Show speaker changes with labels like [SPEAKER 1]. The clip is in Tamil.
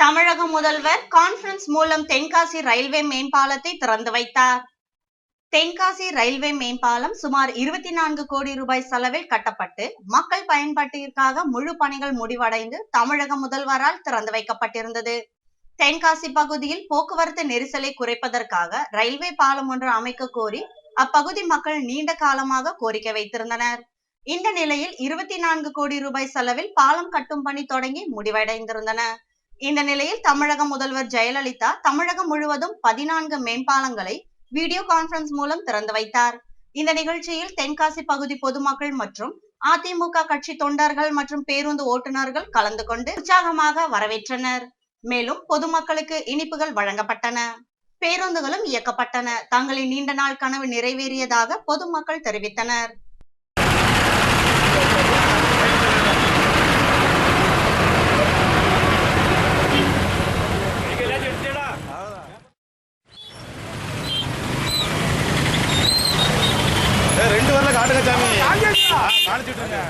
[SPEAKER 1] தமிழக முதல்வர் கான்ஃபரன்ஸ் மூலம் தென்காசி ரயில்வே மேம்பாலத்தை திறந்து வைத்தார். தென்காசி ரயில்வே மேம்பாலம் சுமார் இருபத்தி நான்கு கோடி ரூபாய் செலவில் கட்டப்பட்டு மக்கள் பயன்பாட்டிற்காக முழு பணிகள் முடிவடைந்து தமிழக முதல்வரால் திறந்து வைக்கப்பட்டிருந்தது. தென்காசி பகுதியில் போக்குவரத்து நெரிசலை குறைப்பதற்காக ரயில்வே பாலம் ஒன்று அமைக்க கோரி அப்பகுதி மக்கள் நீண்ட காலமாக கோரிக்கை வைத்திருந்தனர். இந்த நிலையில் இருபத்தி நான்கு கோடி ரூபாய் செலவில் பாலம் கட்டும் பணி தொடங்கி முடிவடைந்திருந்தன. இந்த நிலையில் தமிழக முதல்வர் ஜெயலலிதா தமிழகம் முழுவதும் பதினான்கு மேம்பாலங்களை வீடியோ கான்பரன்ஸ் மூலம் திறந்து வைத்தார். இந்த நிகழ்ச்சியில் தென்காசி பகுதி பொதுமக்கள் மற்றும் அதிமுக கட்சி தொண்டர்கள் மற்றும் பேருந்து ஓட்டுநர்கள் கலந்து கொண்டு உற்சாகமாக வரவேற்றனர். மேலும் பொதுமக்களுக்கு இனிப்புகள் வழங்கப்பட்டன. பேருந்துகளும் இயக்கப்பட்டன. தங்களின் நீண்ட நாள் கனவு நிறைவேறியதாக பொதுமக்கள் தெரிவித்தனர்.
[SPEAKER 2] காட்டுங்க சாமி ஆ, காணிச்சுட்டு இருங்க